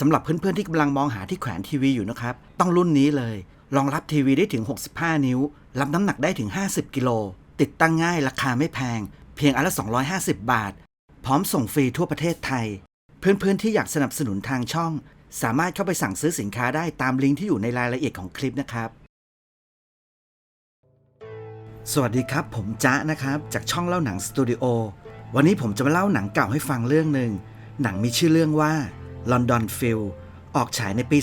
สำหรับเพื่อนๆที่กำลังมองหาที่แขวนทีวีอยู่นะครับ ต้องรุ่นนี้เลย รองรับทีวีได้ถึง 65 นิ้ว รับน้ำหนักได้ถึง 50 กิโล ติดตั้งง่ายราคาไม่แพง เพียงอันละ 250 บาท พร้อมส่งฟรีทั่วประเทศไทย เพื่อนๆที่อยากสนับสนุนทางช่อง สามารถเข้าไปสั่งซื้อสินค้าได้ตามลิงก์ที่อยู่ในรายละเอียดของคลิปนะครับ สวัสดีครับ ผมจ๊ะนะครับ จากช่องเล่าหนังสตูดิโอ วันนี้ผมจะมาเล่าหนังเก่าให้ฟังเรื่องหนึ่ง หนังมีชื่อเรื่องว่า London f i l ออกฉายในปี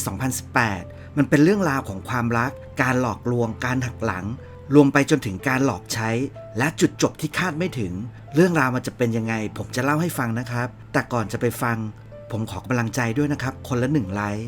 2018 มันเป็นเรื่องราวของความรัก การหลอกลวง การหักหลัง รวมไปจนถึงการหลอกใช้ และจุดจบที่คาดไม่ถึง เรื่องราวมันจะเป็นยังไง ผมจะเล่าให้ฟังนะครับ แต่ก่อนจะไปฟัง ผมขอกำลังใจด้วยนะครับ คนละหนึ่งไลค์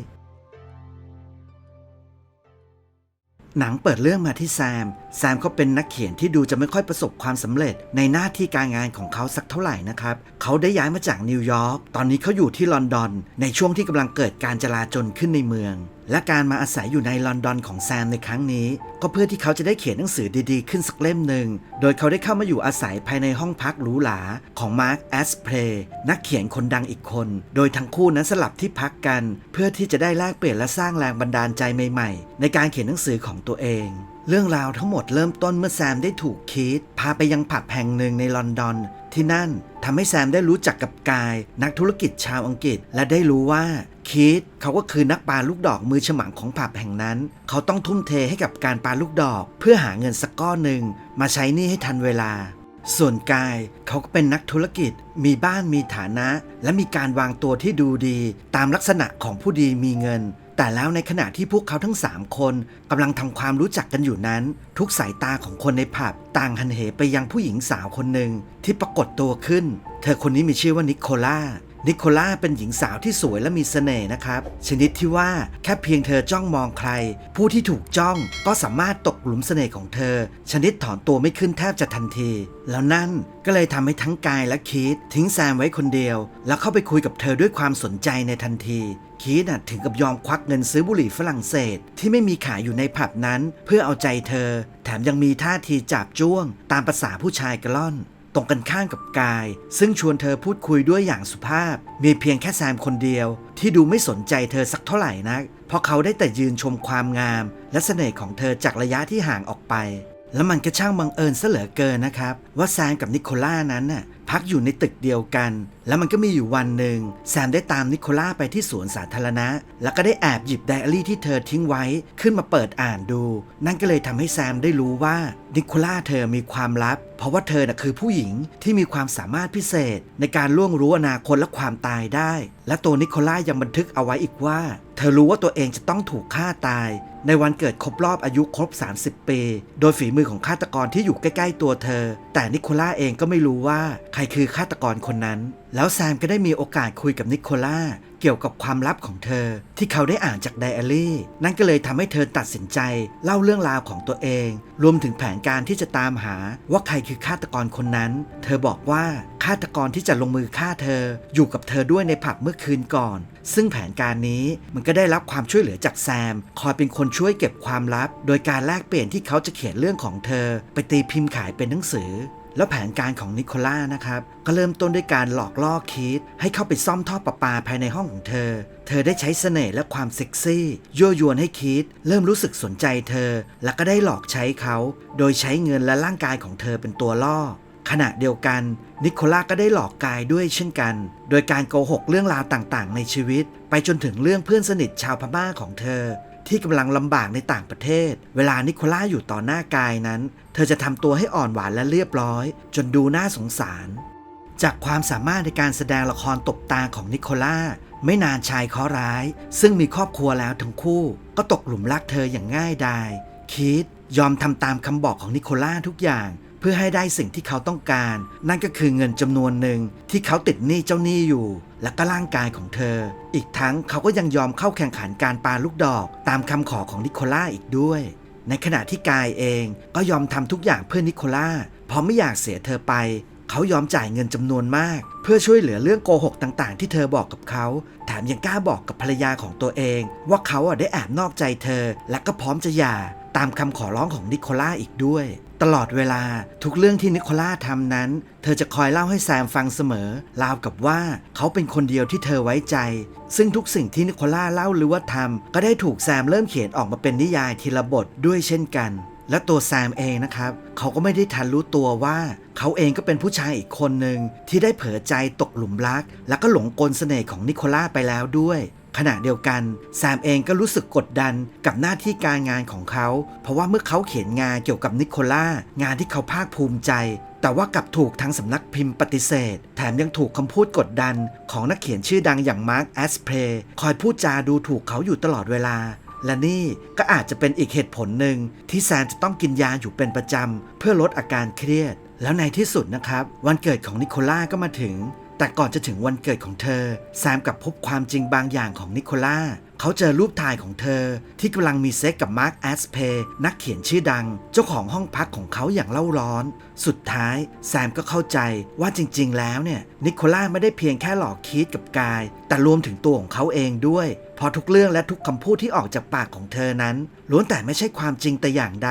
หนังเปิดเรื่องมาที่แซม แซมเขาเป็นนักเขียนที่ดูจะไม่ค่อยประสบความสำเร็จ ในหน้าที่การงานของเขาสักเท่าไหร่นะครับ เขาได้ย้ายมาจากนิวยอร์ก ตอนนี้เขาอยู่ที่ลอนดอน ในช่วงที่กำลังเกิดการจลาจลขึ้นในเมือง และการมาอาศัยอยู่ในลอนดอนของแซมในครั้งนี้ ก็เพื่อที่เขาจะได้เขียนหนังสือดีๆ ขึ้นสักเล่มหนึ่ง โดยเขาได้เข้ามาอยู่อาศัยภายในห้องพักหรูหราของมาร์คแอสเพลย์นักเขียนคนดังอีกคน โดยทั้งคู่นั้นสลับที่พักกัน เพื่อที่จะได้แลกเปลี่ยนและสร้างแรงบันดาลใจใหม่ๆ ในการเขียนหนังสือของตัวเองเรื่องราวทั้งหมดเริ่มต้นเมื่อแซมได้ถูกคีตพาไปยังผับแห่งหนึ่งในลอนดอน ที่นั่นทำให้แซมได้รู้จักกับกาย นักธุรกิจชาวอังกฤษ และได้รู้ว่าคีตเขาก็คือนักปาลูกดอกมือฉมังของผับแห่งนั้น เขาต้องทุ่มเทให้กับการปาลูกดอก เพื่อหาเงินสักก้อนหนึ่งมาใช้หนี้ให้ทันเวลา ส่วนกายเขาก็เป็นนักธุรกิจ มีบ้านมีฐานะ และมีการวางตัวที่ดูดี ตามลักษณะของผู้ดีมีเงิน แต่แล้วในขณะที่พวกเขาทั้ง3คนกำลังทำความรู้จักกันอยู่นั้น ทุกสายตาของคนในผับต่างหันเหไปยังผู้หญิงสาวคนหนึ่งที่ปรากฏตัวขึ้น เธอคนนี้มีชื่อว่านิโคล่านิโคล่าเป็นหญิงสาวที่สวยและมีเสน่ห์นะครับ ชนิดที่ว่าแค่เพียงเธอจ้องมองใคร ผู้ที่ถูกจ้องก็สามารถตกหลุมเสน่ห์ของเธอ ชนิดถอนตัวไม่ขึ้นแทบจะทันที แล้วนั่นก็เลยทำให้ทั้งกายและคีตทิ้งแซมไว้คนเดียว แล้วเข้าไปคุยกับเธอด้วยความสนใจในทันที คีตน่ะถึงกับยอมควักเงินซื้อบุหรี่ฝรั่งเศส ที่ไม่มีขายอยู่ในผับนั้น เพื่อเอาใจเธอ แถมยังมีท่าทีจับจ้วง ตามภาษาผู้ชายกระล่อน ตรงกันข้ามกับกาย ซึ่งชวนเธอพูดคุยด้วยอย่างสุภาพ มีเพียงแค่แซมคนเดียว ที่ดูไม่สนใจเธอสักเท่าไหร่นัก เพราะเขาได้แต่ยืนชมความงาม และเสน่ห์ของเธอจากระยะที่ห่างออกไป แล้วมันก็ช่างบังเอิญเสเหลือเกินนะครับ ว่าแซมกับนิโคล่านั้นน่ะ พักอยู่ในตึกเดียวกัน แล้วมันก็มีอยู่วันหนึ่งแซมได้ตามนิโคล่าไปที่สวนสาธารณะ แล้วก็ได้แอบหยิบไดอารี่ที่เธอทิ้งไว้ขึ้นมาเปิดอ่านดู นั่นก็เลยทำให้แซมได้รู้ว่านิโคล่าเธอมีความลับ เพราะว่าเธอน่ะคือผู้หญิงที่มีความสามารถพิเศษ ในการล่วงรู้อนาคตและความตายได้ และตัวนิโคล่ายังบันทึกเอาไว้อีกว่า เธอรู้ว่าตัวเองจะต้องถูกฆ่าตาย ในวันเกิดครบรอบอายุครบ 30 ปี โดยฝีมือของฆาตกรที่อยู่ใกล้ ๆ ตัวเธอ แต่นิโคล่าเองก็ไม่รู้ว่าใครคือฆาตกรคนนั้น แล้วแซมก็ได้มีโอกาสคุยกับนิโคล่าเกี่ยวกับความลับของเธอ ที่เขาได้อ่านจากไดอารี่ นั่นก็เลยทำให้เธอตัดสินใจ เล่าเรื่องราวของตัวเอง รวมถึงแผนการที่จะตามหาว่าใครคือฆาตกรคนนั้น เธอบอกว่าฆาตกรที่จะลงมือฆ่าเธอ อยู่กับเธอด้วยในผับเมื่อคืนก่อน ซึ่งแผนการนี้มันก็ได้รับความช่วยเหลือจากแซม คอยเป็นคนช่วยเก็บความลับ โดยการแลกเปลี่ยนที่เขาจะเขียนเรื่องของเธอ ไปตีพิมพ์ขายเป็นหนังสือ แล้วแผนการของนิโคล่านะครับ ก็เริ่มต้นด้วยการหลอกล่อคีตให้เข้าไปซ่อมท่อประปาภายในห้องของเธอ เธอได้ใช้เสน่ห์และความเซ็กซี่ยั่วยวนให้คีตเริ่มรู้สึกสนใจเธอ แล้วก็ได้หลอกใช้เขา โดยใช้เงินและร่างกายของเธอเป็นตัวล่อขณะเดียวกัน นิโคล่าก็ได้หลอกกายด้วยเช่นกัน โดยการโกหกเรื่องราวต่างๆ ในชีวิต ไปจนถึงเรื่องเพื่อนสนิทชาวพม่าของเธอ ที่กำลังลำบากในต่างประเทศ เวลานิโคล่าอยู่ต่อหน้ากายนั้น เธอจะทำตัวให้อ่อนหวานและเรียบร้อย จนดูน่าสงสาร จากความสามารถในการแสดงละครตบตาของนิโคล่าไม่นานชายเคราะร้าย ซึ่งมีครอบครัวแล้วทั้งคู่ ก็ตกหลุมรักเธออย่างง่ายดายคิดยอมทำตามคำบอกของนิโคล่าทุกอย่าง พื่อให้ได้สิ่งที่เขาต้องการ นั่นก็คือเงินจำนวนหนึ่งที่เขาติดหนี้เจ้าหนี้อยู่ และก็ร่างกายของเธอ อีกทั้งเขาก็ยังยอมเข้าแข่งขันการปาลูกดอก ตามคำขอของนิโคล่าอีกด้วย ในขณะที่กายเองก็ยอมทำทุกอย่างเพื่อนิโคล่าเพราะไม่อยากเสียเธอไป เขายอมจ่ายเงินจำนวนมาก เพื่อช่วยเหลือเรื่องโกหกต่างๆ ที่เธอบอกกับเขา แถมยังกล้าบอกกับภรรยาของตัวเอง ว่าเขาอะได้แอบนอกใจเธอ และก็พร้อมจะหย่า ตามคำขอร้องของนิโคล่าอีกด้วย ตลอดเวลาทุกเรื่องที่นิโคล่าทำนั้น เธอจะคอยเล่าให้แซมฟังเสมอ ราวกับว่าเขาเป็นคนเดียวที่เธอไว้ใจ ซึ่งทุกสิ่งที่นิโคล่าเล่าหรือว่าทำก็ได้ถูกแซมเริ่มเขียนออกมาเป็นนิยายทีละบทด้วยเช่นกันและตัวแซมเองนะครับ เขาก็ไม่ได้ทันรู้ตัวว่า เขาเองก็เป็นผู้ชายอีกคนหนึ่งที่ได้เผลอใจตกหลุมรัก แล้วก็หลงกลเสน่ห์ของนิโคล่าไปแล้วด้วย ขณะเดียวกันแซมเองก็รู้สึกกดดันกับหน้าที่การงานของเขา เพราะว่าเมื่อเขาเขียนงานเกี่ยวกับนิโคล่างานที่เขาภาคภูมิใจ แต่ว่ากลับถูกทางสำนักพิมพ์ปฏิเสธ แถมยังถูกคำพูดกดดัน ของนักเขียนชื่อดังอย่างมาร์คแอสเพรย์คอยพูดจาดูถูกเขาอยู่ตลอดเวลาและนี่ก็อาจจะเป็นอีกเหตุผลหนึ่งที่แซมจะต้องกินยาอยู่เป็นประจำ เพื่อลดอาการเครียด แล้วในที่สุดนะครับ วันเกิดของนิโคล่าก็มาถึง แต่ก่อนจะถึงวันเกิดของเธอ แซมกับพบความจริงบางอย่างของนิโคล่า เขาเจอรูปถ่ายของเธอ ที่กำลังมีเซ็กกับมาร์คแอสเพย์นักเขียนชื่อดัง เจ้าของห้องพักของเขาอย่างเล่าร้อน สุดท้ายแซมก็เข้าใจว่าจริง ๆ แล้วเนี่ยนิโคล่าไม่ได้เพียงแค่หลอกคีดกับกาย แต่รวมถึงตัวของเขาเองด้วย เพราะทุกเรื่องและทุกคำพูดที่ออกจากปากของเธอนั้นล้วนแต่ไม่ใช่ความจริงแต่อย่างใด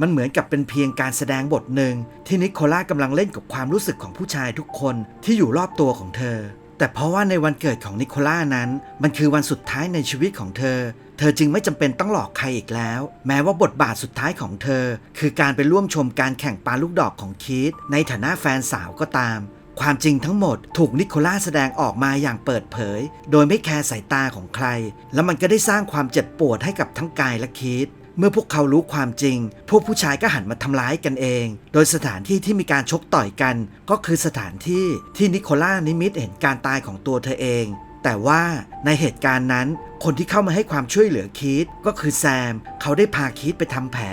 มันเหมือนกับเป็นเพียงการแสดงบทหนึ่งที่นิโคล่ากำลังเล่นกับความรู้สึกของผู้ชายทุกคนที่อยู่รอบตัวของเธอ แต่เพราะว่าในวันเกิดของนิโคล่านั้น มันคือวันสุดท้ายในชีวิตของเธอ เธอจึงไม่จำเป็นต้องหลอกใครอีกแล้ว แม้ว่าบทบาทสุดท้ายของเธอ คือการไปร่วมชมการแข่งปาลูกดอกของคีตในฐานะแฟนสาวก็ตาม ความจริงทั้งหมดถูกนิโคล่าแสดงออกมาอย่างเปิดเผย โดยไม่แคร์สายตาของใคร แล้วมันก็ได้สร้างความเจ็บปวดให้กับทั้งกายและคีต เมื่อพวกเขารู้ความจริง พวกผู้ชายก็หันมาทำร้ายกันเอง โดยสถานที่ที่มีการชกต่อยกัน ก็คือสถานที่ที่นิโคล่านิมิตเห็นการตายของตัวเธอเอง แต่ว่าในเหตุการณ์นั้น คนที่เข้ามาให้ความช่วยเหลือคีตก็คือแซม เขาได้พาคีตไปทำแผล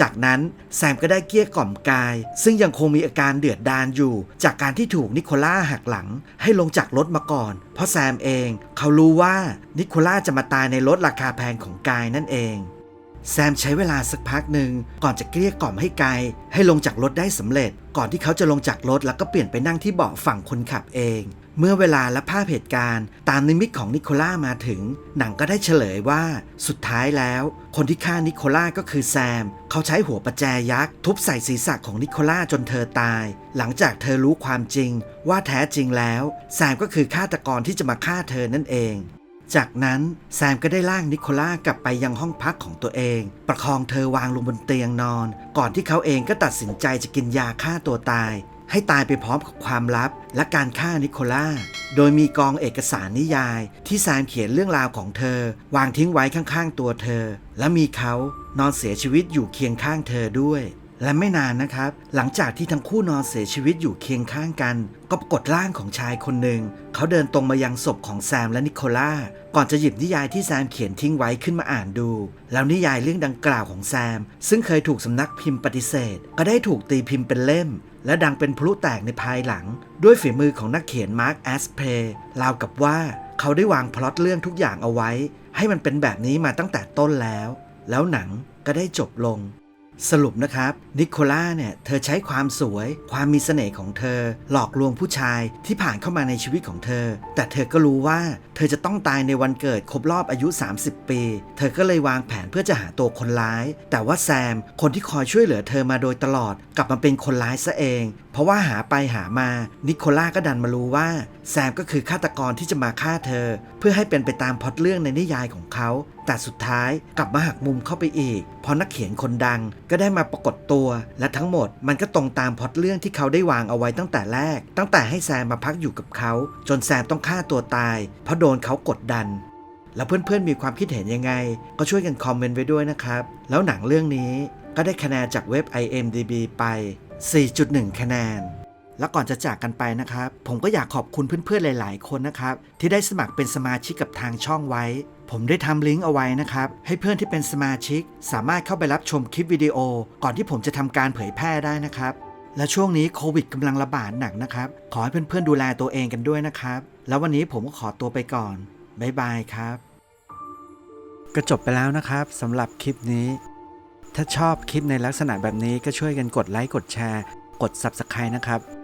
จากนั้นแซมก็ได้เกี้ยกล่อมกาย ซึ่งยังคงมีอาการเดือดดานอยู่ จากการที่ถูกนิโคล่าหักหลัง ให้ลงจากรถมาก่อน เพราะแซมเอง เขารู้ว่านิโคล่าจะมาตายในรถราคาแพงของกายนั่นเอง แซมใช้เวลาสักพักหนึ่งก่อนจะเกลี้ยกล่อมให้กายให้ลงจากรถได้สำเร็จ ก่อนที่เขาจะลงจากรถแล้วก็เปลี่ยนไปนั่งที่เบาะฝั่งคนขับเอง เมื่อเวลาและภาพเหตุการณ์ ตามนิมิตของนิโคล่ามาถึง หนังก็ได้เฉลยว่าสุดท้ายแล้ว คนที่ฆ่านิโคล่าก็คือแซม เขาใช้หัวประแจยักษ์ทุบใส่ศีรษะของนิโคล่าจนเธอตาย หลังจากเธอรู้ความจริง ว่าแท้จริงแล้ว แซมก็คือฆาตกรที่จะมาฆ่าเธอนั่นเอง จากนั้นแซมก็ได้ล่างนิโคล่ากลับไปยังห้องพักของตัวเอง ประคองเธอวางลงบนเตียงนอน ก่อนที่เขาเองก็ตัดสินใจจะกินยาฆ่าตัวตาย ให้ตายไปพร้อมกับความลับ และการฆ่านิโคล่า โดยมีกองเอกสารนิยาย ที่แซมเขียนเรื่องราวของเธอ วางทิ้งไว้ข้างๆตัวเธอ และมีเขานอนเสียชีวิตอยู่เคียงข้างเธอด้วย และไม่นานนะครับ หลังจากที่ทั้งคู่นอนเสียชีวิตอยู่เคียงข้างกัน ก็ปรากฏร่างของชายคนหนึ่ง เขาเดินตรงมายังศพของแซมและนิโคล่า ก่อนจะหยิบนิยายที่แซมเขียนทิ้งไว้ขึ้นมาอ่านดู แล้วนิยายเรื่องดังกล่าวของแซม ซึ่งเคยถูกสำนักพิมพ์ปฏิเสธ ก็ได้ถูกตีพิมพ์เป็นเล่ม และดังเป็นพลุแตกในภายหลัง ด้วยฝีมือของนักเขียนมาร์คแอสเพย์ราวกับว่า เขาได้วางพล็อตเรื่องทุกอย่างเอาไว้ ให้มันเป็นแบบนี้มาตั้งแต่ต้นแล้ว แล้วหนังก็ได้จบลง สรุปนะครับ นิโคล่าเนี่ย เธอใช้ความสวย ความมีเสน่ห์ของเธอ หลอกลวงผู้ชายที่ผ่านเข้ามาในชีวิตของเธอ แต่เธอก็รู้ว่า เธอจะต้องตายในวันเกิดครบรอบอายุ 30 ปี เธอก็เลยวางแผนเพื่อจะหาตัวคนร้าย แต่ว่าแซม คนที่คอยช่วยเหลือเธอมาโดยตลอด กลับมาเป็นคนร้ายซะเอง เพราะว่าหาไปหามา นิโคล่าก็ดันมารู้ว่า แซมก็คือฆาตกรที่จะมาฆ่าเธอ เพื่อให้เป็นไปตามพล็อตเรื่องในนิยายของเขา แต่สุดท้ายกลับมาหักมุมเข้าไปอีกพราะนักเขียนคนดังก็ได้มาปรากฏตัว และทั้งหมดมันก็ตรงตามพอตเรื่องที่เขาได้วางเอาไว้ตั้งแต่แรก ตั้งแต่ให้แซมมาพักอยู่กับเขา จนแซมต้องฆ่าตัวตาย เพราะโดนเขากดดัน แล้วเพื่อนๆมีความคิดเห็นยังไง ก็ช่วยกันคอมเมนต์ไว้ด้วยนะครับ แล้วหนังเรื่องนี้ก็ได้คะแนนจากเว็บ IMDB ไป 4.1 คะแนน แล้วก่อนจะจากกันไปนะครับ ผมก็อยากขอบคุณเพื่อนๆ หลาย ๆ คนนะครับ ที่ได้สมัครเป็นสมาชิกกับทางช่องไว้ ผมได้ทำลิงก์เอาไว้นะครับ ให้เพื่อนที่เป็นสมาชิก สามารถเข้าไปรับชมคลิปวิดีโอ ก่อนที่ผมจะทำการเผยแพร่ได้นะครับ และช่วงนี้โควิดกำลังระบาดหนักนะครับ ขอให้เพื่อนๆ ดูแลตัวเองกันด้วยนะครับ แล้ววันนี้ผมก็ขอตัวไปก่อนบ๊ายบายครับก็จบไปแล้วนะครับสำหรับคลิปนี้ ถ้าชอบคลิปในลักษณะแบบนี้ก็ช่วยกันกดไลค์กดแชร์ กด Subscribe นะครับ